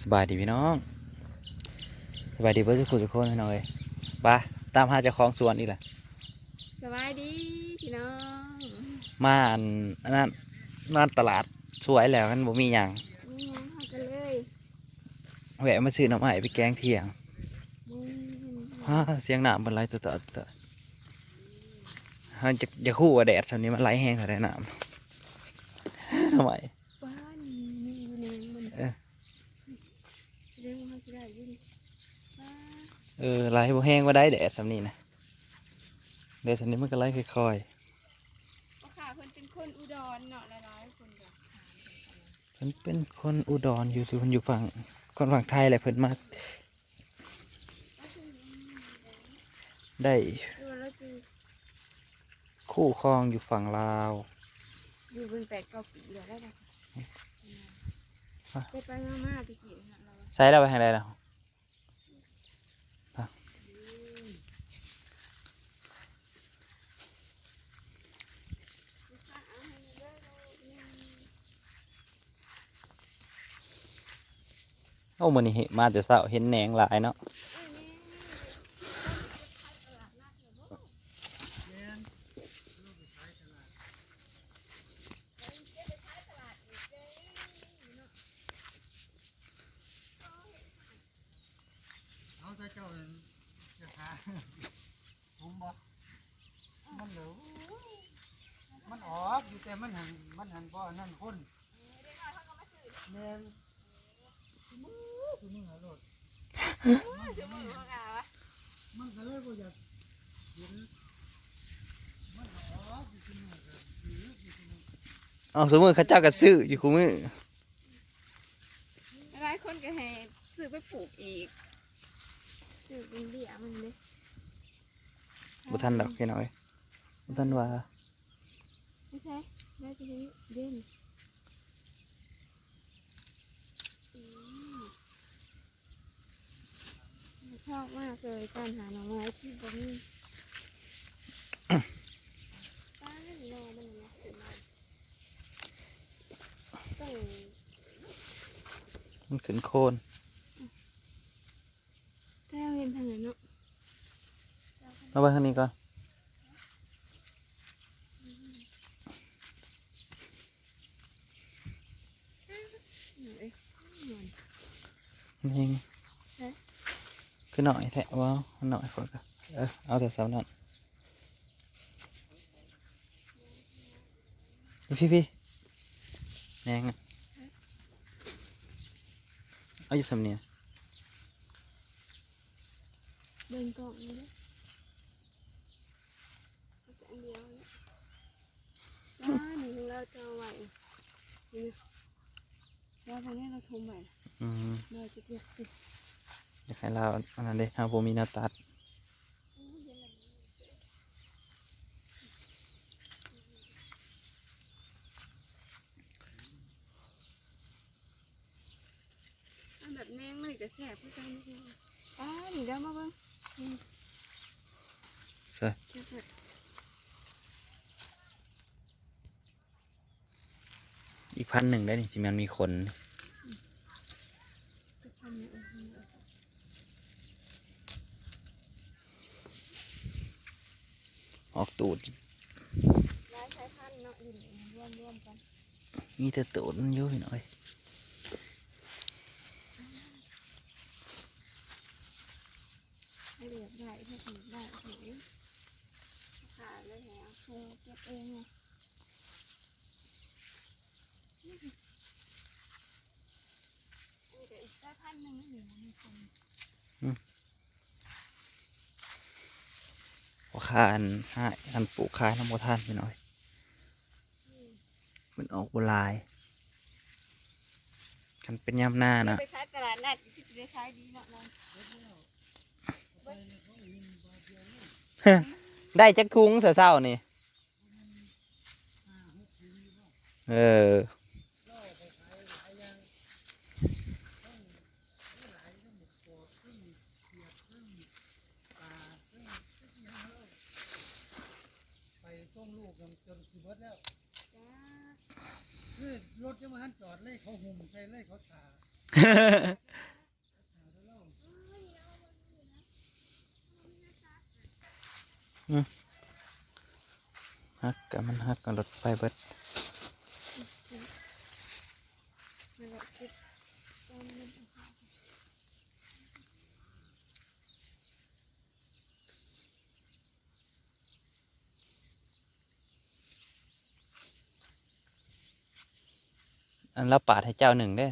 สบายดีพี่น้องสบายดีเพื่อนทุกคนทุกคนพี่น้องเอ้ยไปตามหาเจ้าของสวนนี่แหละสบายดีพี่น้องมาอันอันนั้นมาตลาดสวยแล้วกันบ่มีหยังนี่ยังเข้ากันเลยแวะมาซื้อน้ำไม้ไปแกงเที่ยงบุ้งฮ่าเสียงน้ำมันไหลตัวต่อตัวฮันจะจะคู่ว่าแดดตอนนี้มันไหลแห้งเท่าไรน้ำทำไม บ้านมีอยู่ในมัน เออ เรื่องมันจะได้อยินบ้า เออไหลบ่แห้งว่าได้แดดทำนี้นะแดดทำนี้มันก็ไหลค่อยพ่อค่ะเพิ่นเป็นคนอุดรเนาะหลายๆคนก็ๆเพิ่นเป็นคนอุดรอยู่ที่เพิ่นอยู่ฝั่งคนฝั่งไทยแหละเพิ่นมาได้ดูแล้วคือคู่ครองอยู่ฝั่งลาว อยู่เป็นแปดเก้าปีแล้วได้ไหมอะไปไปมามาตะกี้นะเราใช้แล้วไปทางใดแล้ว เอาให้เด้อลูกนี่ โอ้มันนี่มาแต่เช้าเห็นแหนงหลายเนาะ เอ้ยนี่ เอาแต่เจ้าจะหาผมบอกมันเหลวมันออกอยู่แต่มันหันมันหันบ่อนั่นคนแม่นมือคือมึงหารถ จะบอกว่าไงวะ มันก็เลยบ่อยากเห็นมันออกอยู่ที่มือก็ถืออยู่ที่มือ เอาสมมติเขาเจ้าก็ซื้ออยู่คู่มือหลายคนก็ให้ซื้อไปปลูกอีกซื้อเป็นเบี้ยมันเลยบ่ทันดอกพี่น้อยบ่ทันว่าไม่ใช่ได้จะเห็นเด่นอืม ชอบมากเลยการหาหน่อไม้ที่บนนี้ป้าหน่อมันนะขึ้นมาต้องมันขึ้นโคนแก้วเห็นทางไหนเนาะเอาไปทางนี้ก่อนเอ้ยหน่อย มันเฮง เอ๊ะ คือหน่อยแท้ว่าหน่อยคนก็เออเอาแต่สาวนั้นพี่พี่ๆแหนง อะเอาอยู่สำเนียงเดินกล่องนี้เลยเอาแต่อันเดียวเนี่ยอ่าหนึ่งเราจะเอาไว้นี่แล้วทางนี้เราทมใหม่อืมเราจะเก็บสิอยากให้เราอันนั้นเด้ฮาโบมีหนาตัดอันแบบแมงเลยจะแสบผู้ชายนี่คืออ่าหนีได้มาเบ้างใช่เก็บเถอะอีกพันหนึ่งได้นี่ที่มันมีขน จะทำเนี่ยเออ ออกตูดร้ายสายพันธุ์เนาะอยู่รวมรวมๆกันมีแต่ตูดมันอยู่พี่น้อยให้เรียบได้ให้ถึงได้ถึงขาดเลยแหงเออเก็บเองไงอันนี้ก็อีกสายพันธุ์หนึ่งนี่นะมีคน พอ คานห้าอันปลูกคายน้ำโมท่านพี่น้อย มันออกบุลายกันเป็นย่ำหน้านะไปขายตลาดนัดที่จะขายดีเนาะเราได้จักทุงเศร้าๆนี่ เออ จะมาหันจอดเลยเขาหุ่มใส่เลยเขาตาฮักกับมันฮักกับรถไฟเบิด อันละปาดให้เจ้าหนึ่งได้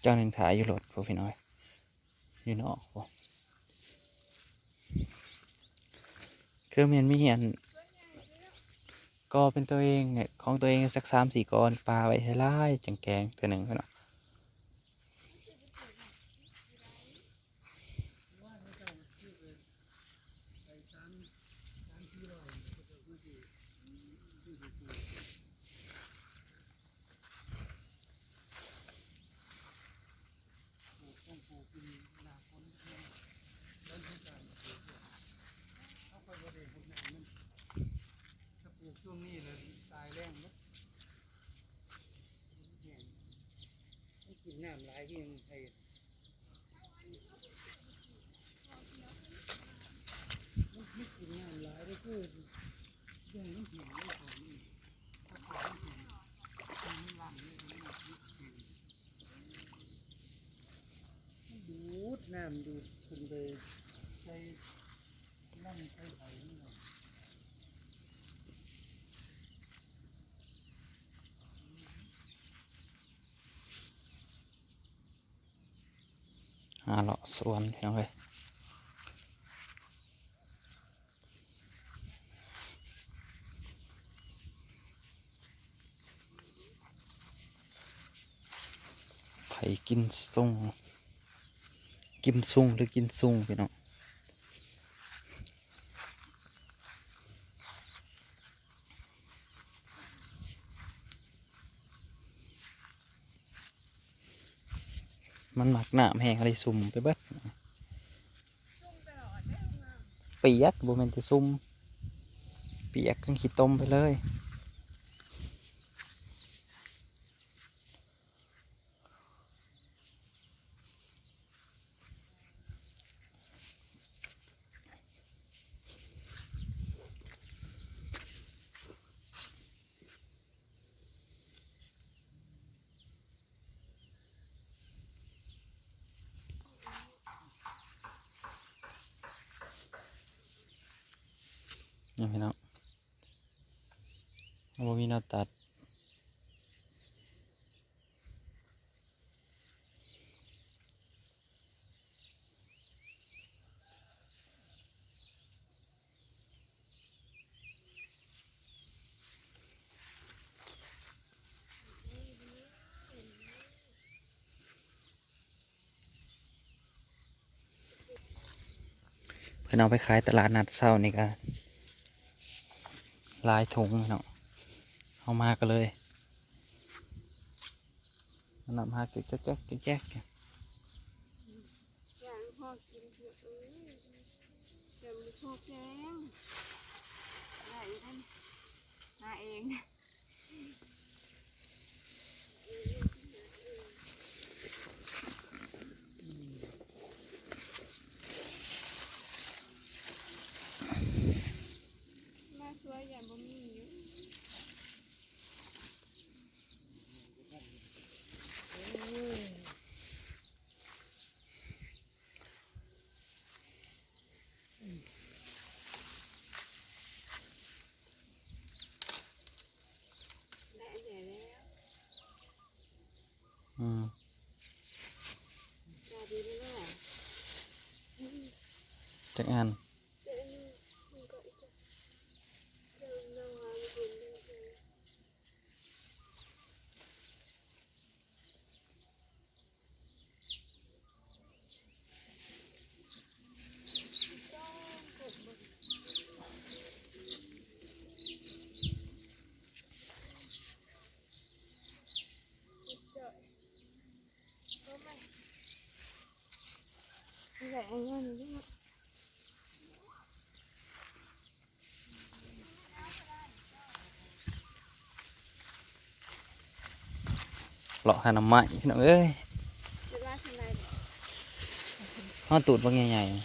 เจ้าหนึ่งถ่ายอยู่รถพวกพี่น้อย อยู่นอกพวกคือเมียนไม่เห็นก็เป็นตัวเองเนี่ยของตัวเองสักสามสี่ก้อนปลาไว้ให้ไล่จังแกงตัวหนึ่งพี่น้อย ถ้าปลูกช่วงนี้เลยตายแรงมั้แห้งมันกินน้ำหลายที่ยังไทยมันไม่กินน้ำหลายได้คือเรื่องมันแห้งไม่พอนี่ถ้าปล่อยมันแห้งมันลั่นเลยมันแห้งมันดูด น้ำดูดขึ้นไปใส่น้ำใส่ไผ่นี่หน่อหาเลาะสวนพี่น้องเลยไผ่กินซุ่ง กิมซุ่งหรือกินซุ่งพี่น้องมันหมักหนามแห้งอะไรซุ่มไปเบิดเปียกบ่แม่นจะซุ่มเปียกกันขี้ต้มไปเลย นี่พี่น้องบ่มีแนวตัด เพื่อนเอาไปขายตลาดนัดเช้านี่ก็ ลายถุงเนาะเอามาก็เลยนำหาเก็กจ๊กแจ๊กแจ๊กแจ๊กองนเอะเอ้ยเดี๋ยวมันโชคแกงได้ท่านหาเองมาสวยอย่างบ่มีอยู่ ได้ใหญ่แล้ว อืม ตาดีไม่ได้ จักอัน เดี๋ยวนี้มันก็อีกจะเดี๋ยวเราหาคนเดียวกันต้องกดมันเจาะเอาไหมใหญ่อันนี้นี่ เลาะหาหน้ำไม้พี่น้องเอ้ยจะว่าทำไรห้อตูดบางใหญ่เนี่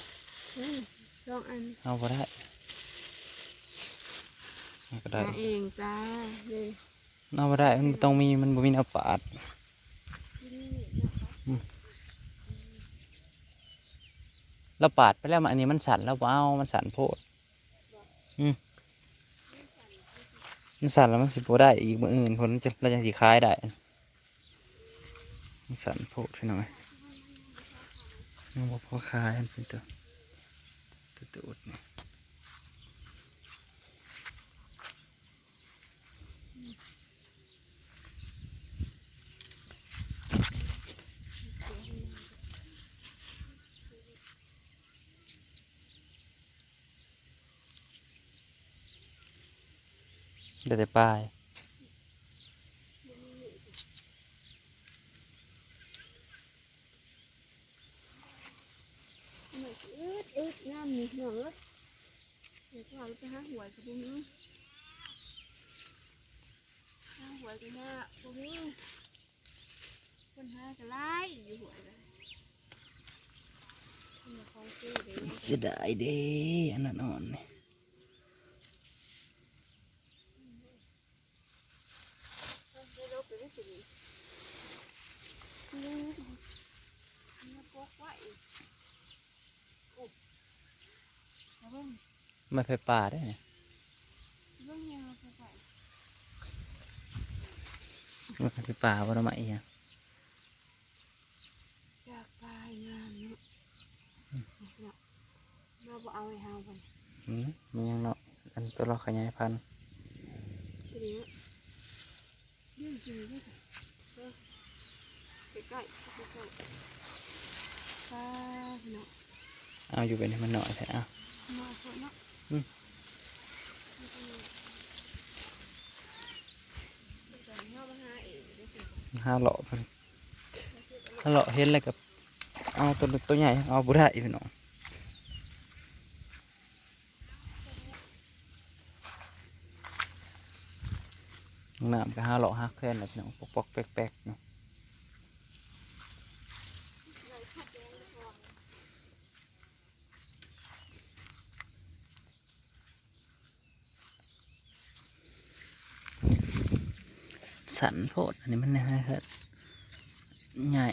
สองอันเอาบ่ได้เอาก็ได้มาเองจ้าเลยเอาบ่ได้มันต้องมีมันบ่มีแนวปาดแล้วปาดไปแล้วมันอันนี้มันสั่นแล้วบ่เอามันสั่นโพดอืมมันสั่นแล้วมันสิบ่ได้อีกมื้ออื่นผลจะเราจังสิขายได้มัน สั่นโพดพี่น้อยมันบ่พอขายมันเป็นตัวตัวตูดเนี่ยเดี๋ยวแต่ป้าย หน่อยอึดอึดน้ำนี่หน่อยอึดเดี๋ยวเราไปหาหวยกับพวกนี้หาหวยกันเนี่ยพวกนี้คนหากันไล่อยู่หวยกันคนมาคล้องซื้อเลยนะ เสียดายเด้อันนั้นอ่อนนี่ ได้ลบไปได้สินี่นี่นี่พกไว้โอ้แล้วเบิ่ง ไม่ไปป่าได้เนี่ยเบิ่งยังเอาไปไว้ไม่ไปป่าว่าทำไมอีกอะจากปลายงามเนาะเนาะเราบ่เอาไอ้เฮาไปอืมมันยังเนาะอันตัวเราขยายพันธุ์ทีนี้ยืนจริงด้วยค่ะเออใกล้ๆใกล้ๆปลาเนาะเอาอยู่เป็นให้มันหน่อยแท้เอามาคนเนาะอืมเดี๋ยวเรามา ห้าหล่อเพิ่นห้าหล่อเห็นอะไรกับเอาตัวตัวใหญ่เอาบุได้พี่น้องน้ำก็ห้าหล่อห้าแค่นเลยพี่น้องปอกปอกๆแป๊กๆเนาะ สันโพดอันนี้มันนะครับใหญ่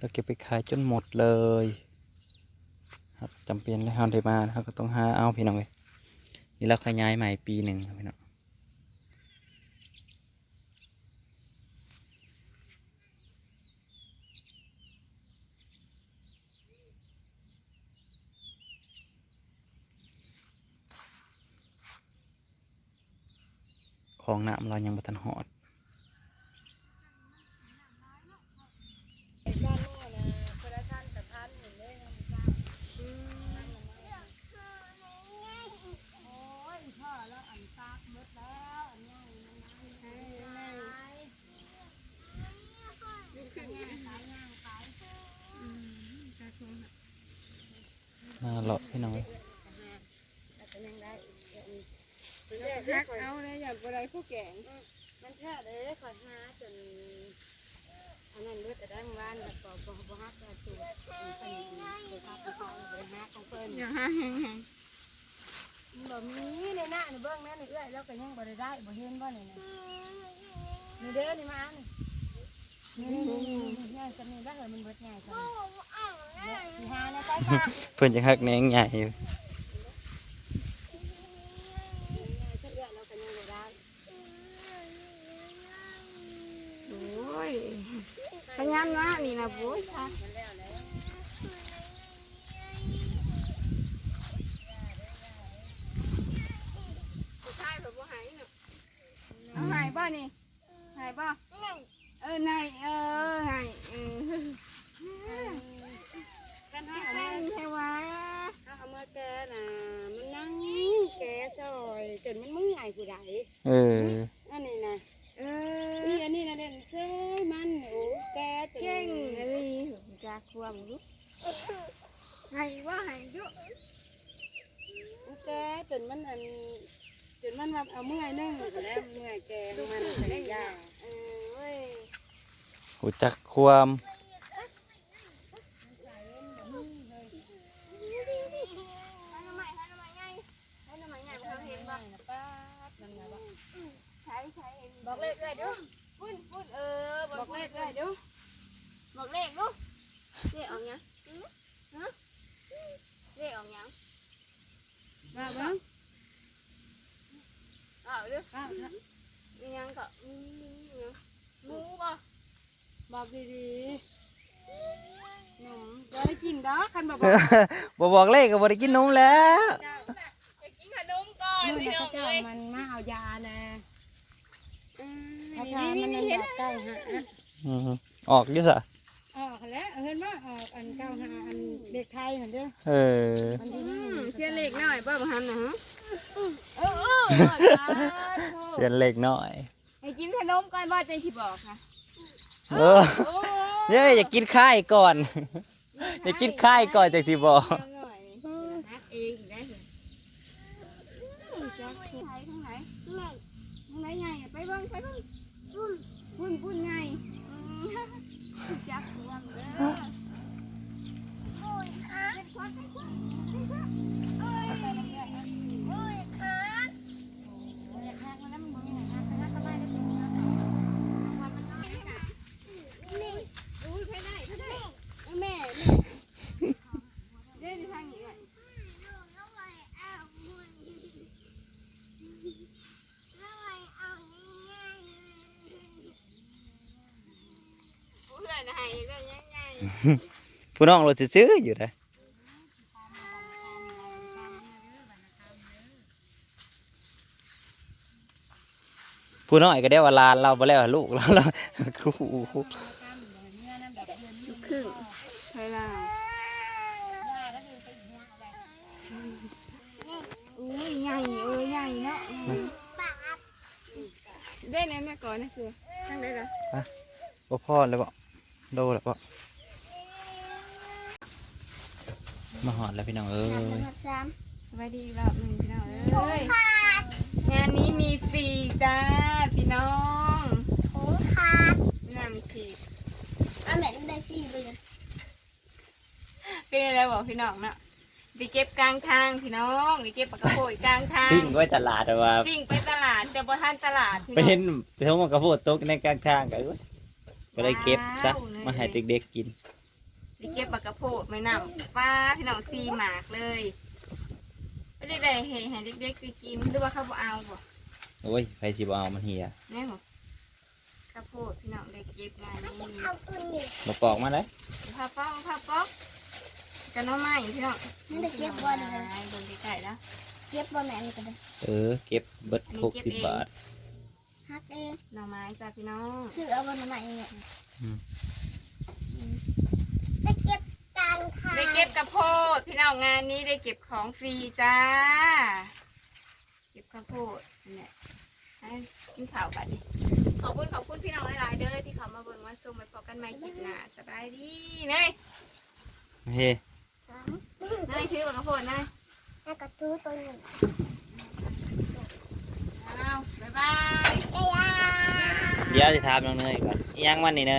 เราเก็บไปขายจนหมดเลยครับจำเป็นแล้วเราได้มาเราก็ต้องหาเอาพี่น้องเลยนี่เราขยายใหม่ปีหนึ่งพี่น้อง ของน้ำเรายังบ่ทันหอดน่าเลาะพี่น้อง ฮักเอาเลยอย่าบ่ได้ผู้แกงมันแท้เลยขอยหาจนอันนั้นเลือดแต่ดังบ้านแบบก็บ่บ่ฮักแต่ตัวเป็นเด็กฮักของเขาบ่ได้ฮักของเพิ่นอย่าหาแห้งมันบ่มีในหน้าในเบื้องนั้นนี่เอื้อยแล้วก็ยังบ่ได้ได้บ่เห็นบ่นี่นะนี่เด้อนี่มาอันนี่นี่นี่นี่ง่ายจังนี่ได้เหรอมันเบิดง่ายจังสิหาในใจค่ะเพื่อนจะหักแหนงใหญ่อยู่ ง่ายจังเอื้อยเราก็ยังบ่ได้ ๆโอ้ยพยานว่านี่นะโว้ยค่ะ มันแล้วแล้ว ผู้ชายแบบบ่หายเนาะเอาหายบ่นี่หายบ่เออนายเออหายเออ กัน พี่ หา แป้งใช่วะ ถ้าเอามาแกน่ะมันนั่งแกซอยจนมันเมื่อยผู้ใด เออ อันนี้นะ เอ นี่ อ อันนี้นะเด่นเซ้ยมันโอ้แกจน เก่งเลยจากความรู้ เนมันอัน จนมันว่าเอาเมื่อยนึ่งแล้วเมื่อยแกงมันจะได้ยาเออเว้ยหูจักความให้น้ำใหม่ให้น้ำใหม่ไงให้น้ำใหม่ไงเขาเห็นบ่นะป้าดนั่นนะว่าใช้ใช้เห็นบอกเลขเลยเด้อพุ่นพุ่นเออบอกเลขเลยเด้อบอกเลขลูกเลขออกยังฮะเลขออกยังว่าบ้างอ้าว เด้อว่ามียังก็มียังหมูบ่บอกดีๆหนูจะได้กินดอกคันบอกบ่บอกเลขก็บ่ได้กินนมแล้วไปกินขนมก่อนนี่น้องเจ้าเอ้ยมันมาเอายานะอืมถ้านี่ทานนี่มันนี่เห็น อยากใกล้ฮะ อืมออกอยู่ซะ ออกแล้วเห็นว่าออกอันเก้าหาอันเด็กไทยเห็นเด้อเออมันดีอืมากมเชื่อเลขหน่อยป้าบ่ฮันนะฮะเออเออเสียนเล็กน้อยให้กินขนมก่อนว่าจะสิบอกค่ะเออเย้ยอย่ากินข้ายก่อน อย่ากินข้ายก่อนจังสิบอกหน่อยฮักเองอีกได้เลยจักข้างไหนข้างไหนข้างไหนข้างไหนใหญ่ไปเบิ่งไปเบิ่งปุ้นปุ้นปุ้นใหญ่จักร ว ผู้น้องเราซื้อๆอยู่นะผู้น้อยก็ได้ว่าหลานเราบ่แล้วลูกเราเราคู่ครึ่งไทยลาวอุ้ยใหญ่เออใหญ่เนาะได้แน่แม่ก่อนนะคือทั้งได้ละบ่พอแล้วบ่โดแล้วบ่ มาหอดแล้วพี่น้องเอ้ยสวัสดีอีกรอบหนึ่งพี่น้องเอ้ยงานนี้มีฟรีจ้าพี่น้องนำฉีกเป็นอะไรบอกพี่น้องเนาะไปเก็บกลางทางพี่น้องไปเก็บปากกระโปยกลางทางซิ่งไว้ตลาดแต่ว่าสิ่งไปตลาดแต่บ่ทันตลาดพี่ไปน้องเห็นไปทงกระโพดตกในกลางทางก็เอ้ยก็เลยเก็บซะมาให้เด็กๆกิน ไปเก็บปากกระโพดไม่นำฟ้าพี่น้องซีหมากเลยไม่ได้ได้ให้ให้เด็กๆไปกินหรือว่าเขาบ่เอาบ่โอ้ยไฟสิบเอามันเหียแม่หรอข้าวโพดพี่น้องได้เก็บงานนี้มาปอกมาเลยผ้าป้องผ้าป๊อกกันน้องใหม่พี่น้องนั่นได้เก็บบ่ได้เลยเบิ่งไก่แล้วเก็บบ่แม่นก็ได้เออเก็บเบิดอันนี้หกเก็บสิบเองบาทฮักเองหน่อไม้จ้าพี่น้องซื้อเอาบ่ใหม่เนี่ยอืม ได้เก็บกลางทางได้เก็บกระโพดพี่น้องงานนี้ได้เก็บของฟรีจ้า เก็บข้าวโพดนี่นแหละให้กินข้าวกันดิขอบคุณขอบคุณพี่น้องหลายๆเด้อที่เขามาเบิ่งมาส่งไปพอกันใหม่คลิปหน้าสบายดีเนยเฮ้เนยถือบักกระโพดเนยแล้วก็ตู้ตัวหนึ่งเอาบ๊ายบายได้ยาเดี๋ยวจะถามน้องเนยก่อนอิหยังมันนี่เน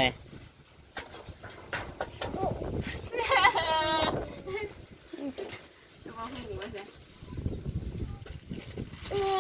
ย